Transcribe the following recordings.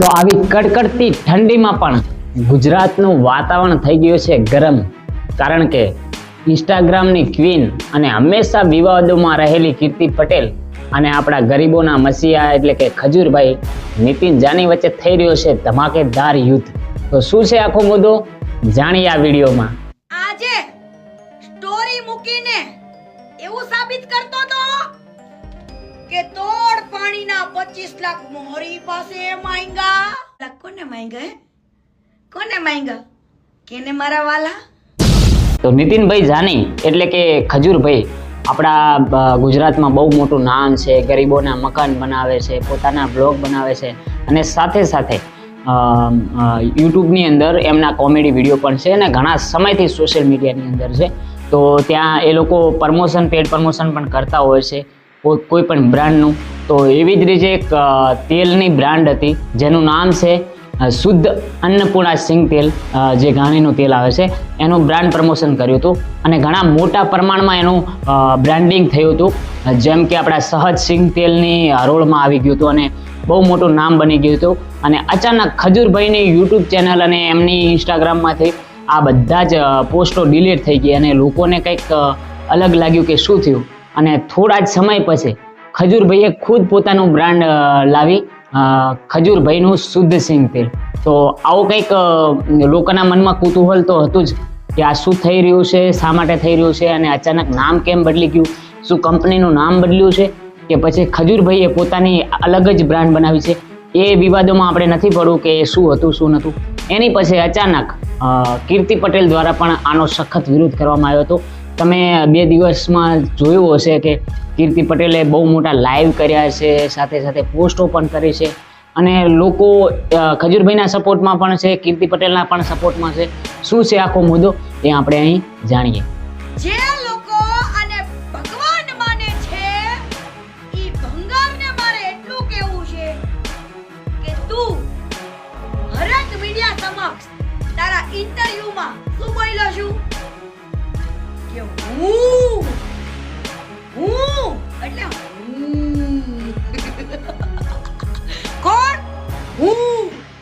તો આવી કડકડતી ઠંડીમાં પણ ગુજરાતનું વાતાવરણ થઈ ગયું છે ગરમ. કારણ કે ઇન્સ્ટાગ્રામની ક્વીન અને હંમેશા વિવાદોમાં રહેલી કીર્તિ પટેલ અને આપણા ગરીબોના મસીહા એટલે કે ખજૂરભાઈ નીતિન જાની વચ્ચે થઈ રહ્યો છે ધમાકેદાર યુદ્ધ. તો શું છે આખો મુદ્દો? જાણીએ આ વિડીયોમાં. આજે સ્ટોરી મૂકીને એવું સાબિત કરતો તો કે તોડ પાણીના 25 લાખ મોહરી પાસે માંગ્યા. લાખ કોને માંગ્યા કોને માંગ્યા? કેને મારા વાલા? તો નીતિનભાઈ જાની એટલે કે ખજૂરભાઈ આપણા ગુજરાતમાં બહુ મોટું નામ છે ગરીબોના મકાન બનાવે છે પોતાના બ્લોગ બનાવે છે અને સાથે સાથે યુટ્યુબની અંદર એમના કોમેડી વીડિયો પણ છે અને ઘણા સમયથી સોશિયલ મીડિયાની અંદર છે. તો ત્યાં એ લોકો પ્રમોશન પેડ પ્રમોશન પણ કરતા હોય છે. કોઈ પણ બ્રાન્ડનું. તો એવી જ રીતે એક તેલની બ્રાન્ડ હતી, જેનું નામ છે શુદ્ધ અન્નપૂર્ણા સિંગ તેલ જે ઘાણીનું તેલ આવે છે, એનું બ્રાન્ડ પ્રમોશન કર્યું હતું. અને ઘણા મોટા પ્રમાણમાં એનું બ્રાન્ડિંગ થયું હતું. જેમ કે આપણા સહજ સિંગ તેલની હરોળમાં આવી ગયું હતું અને બહુ મોટું નામ બની ગયું હતું. અને અચાનક ખજૂરભાઈની યુટ્યુબ ચેનલ અને એમની ઇન્સ્ટાગ્રામમાંથી આ બધા જ પોસ્ટો ડિલીટ થઈ ગઈ અને લોકોને કંઈક અલગ લાગ્યું કે શું થયું. અને થોડા જ સમય પછી ખજૂરભાઈએ ખુદ પોતાનું બ્રાન્ડ લાવી ખજૂરભાઈનું શુદ્ધ સિંગ તેલ. તો આવું કંઈક લોકોના મનમાં કુતૂહલ તો હતું જ કે આ શું થઈ રહ્યું છે, શા માટે થઈ રહ્યું છે અને અચાનક નામ કેમ બદલી ગયું? શું કંપનીનું નામ બદલ્યું છે? કે પછી ખજૂરભાઈએ પોતાની અલગ જ બ્રાન્ડ બનાવી છે? એ વિવાદોમાં આપણે નથી પડવું કે શું હતું, શું નહોતું. એની પછી અચાનક કીર્તિ પટેલ દ્વારા પણ આનો સખત વિરોધ કરવામાં આવ્યો હતો. તમે બે દિવસમાં જોયું હશે કે કીર્તિ પટેલે બહુ મોટા લાઈવ કર્યા છે, સાથે સાથે પોસ્ટો પણ કરી છે. અને લોકો ખજૂરભાઈના સપોર્ટમાં પણ છે, કીર્તિ પટેલના પણ સપોર્ટમાં છે. શું છે આખો મુદ્દો એ આપણે અહીં જાણીએ.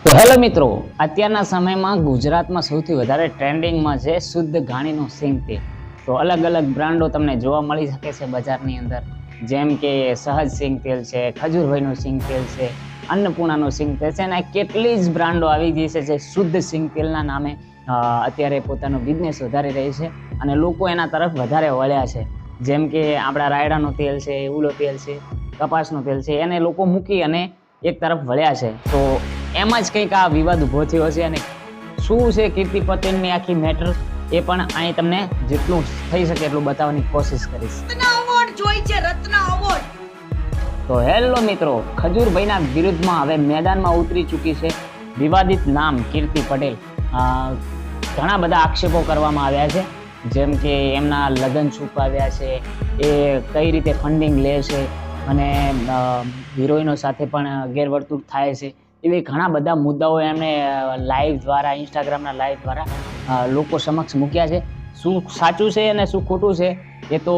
તો હેલો મિત્રો, અત્યારના સમયમાં ગુજરાતમાં સૌથી વધારે ટ્રેન્ડિંગમાં છે શુદ્ધ ઘાણીનું સિંગ તેલ. તો અલગ અલગ બ્રાન્ડો તમને જોવા મળી શકે છે બજારની અંદર. જેમ કે સહજ સિંગ તેલ છે, ખજૂરભાઈનું સિંગ તેલ છે, અન્નપૂર્ણાનું સિંગ તેલ છે અને કેટલી જ બ્રાન્ડો આવી ગઈ છે જે શુદ્ધ સિંગ તેલના નામે અત્યારે પોતાનો બિઝનેસ વધારી રહી છે અને લોકો એના તરફ વધારે વળ્યા છે. જેમ કે આપણા રાયડાનું તેલ છે ઉલો તેલ છે કપાસનું તેલ છે એને લોકો મૂકી અને એક તરફ વળ્યા છે. તો એમાં જ કંઈક આ વિવાદ ઊભો થયો છે અને શું છે કીર્તિ પટેલની આખી મેટર એ પણ અહીં તમને જેટલું થઈ શકે એટલું બતાવવાની કોશિશ કરીશ. જોઈ છે રત્ન તો હેલો મિત્રો ખજૂરભાઈના વિરુદ્ધમાં હવે મેદાનમાં ઉતરી ચૂકી છે વિવાદિત નામ કીર્તિ પટેલ. ઘણા બધા આક્ષેપો કરવામાં આવ્યા છે. જેમ કે એમના લગ્ન છુપાવ્યા છે, એ કઈ રીતે ફંડિંગ લે છે અને હિરોઈનો સાથે પણ ગેરવર્તુળ થાય છે. એવી ઘણા બધા મુદ્દાઓ એમણે લાઈવ દ્વારા ઇન્સ્ટાગ્રામના લાઈવ દ્વારા લોકો સમક્ષ મૂક્યા છે. શું સાચું છે અને શું ખોટું છે, એ તો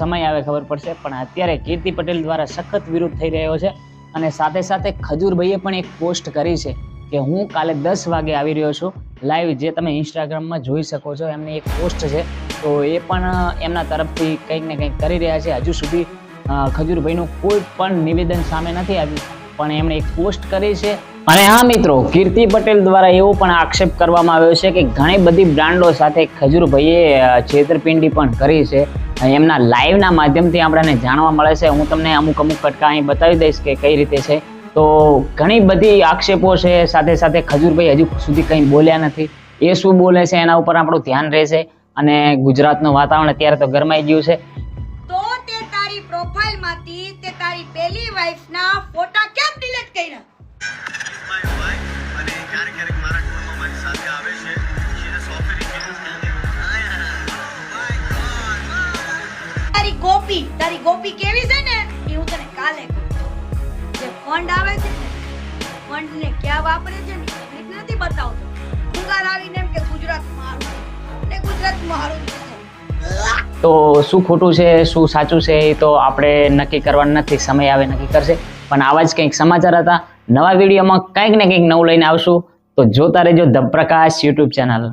સમય આવે ખબર પડશે, પણ અત્યારે કીર્તિ પટેલ દ્વારા સખત વિરોધ થઈ રહ્યો છે અને સાથે સાથે ખજૂરભાઈએ પણ એક પોસ્ટ કરી છે કે હું કાલે દસ વાગે આવી રહ્યો છું. લાઈવ જે તમે ઇન્સ્ટાગ્રામમાં જોઈ શકો છો, એમની એક પોસ્ટ છે. તો એ પણ એમના તરફથી કંઈક ને કંઈક કરી રહ્યા છે. હજુ સુધી ખજૂરભાઈનું કોઈ પણ નિવેદન સામે નથી આવ્યું. પણ એમણે એક પોસ્ટ કરી છે. અને હા મિત્રો, કીર્તિ પટેલ દ્વારા એવો પણ આક્ષેપ કરવામાં આવ્યો છે કે ઘણી બધી બ્રાન્ડો સાથે ખજૂરભાઈએ છેતરપિંડી પણ કરી છે. એમના લાઈવના માધ્યમથી આપણને જાણવા મળે છે. હું તમને અમુક અમુક કટકા અહીં બતાવી દઈશ કે કઈ રીતે છે. તો ઘણી બધી આક્ષેપો છે, સાથે સાથે ખજૂરભાઈ હજુ સુધી કંઈ બોલ્યા નથી. એ શું બોલે છે એના ઉપર આપણું ધ્યાન રહેશે અને ગુજરાતનું વાતાવરણ અત્યારે તો ગરમાઈ ગયું છે. તો તે તારી પ્રોફાઇલમાંથી તે તારી પહેલી વાઇફ ના ફોટા કેમ ડિલીટ કર્યા? તારી ગોપી તારી ગોપી કેવી છે ને? ફંડ આવે છે? ને ને ક્યાં વાપરે છે ને? એ નથી બતાવતો. ફુગાર આવીને એમ કે ગુજરાત મારું. ને ગુજરાત મારું તો શું ખોટું છે? શું સાચું છે? એ તો આપણે નક્કી કરવાનું નથી. સમય આવે નક્કી કરશે. પણ આવા જ કંઈક સમાચાર હતા. નવા વિડીયોમાં કંઈક ને કંઈક નવું લઈને આવશું. તો જોતા રહેજો ધ પ્રકાશ યુટ્યુબ ચેનલ.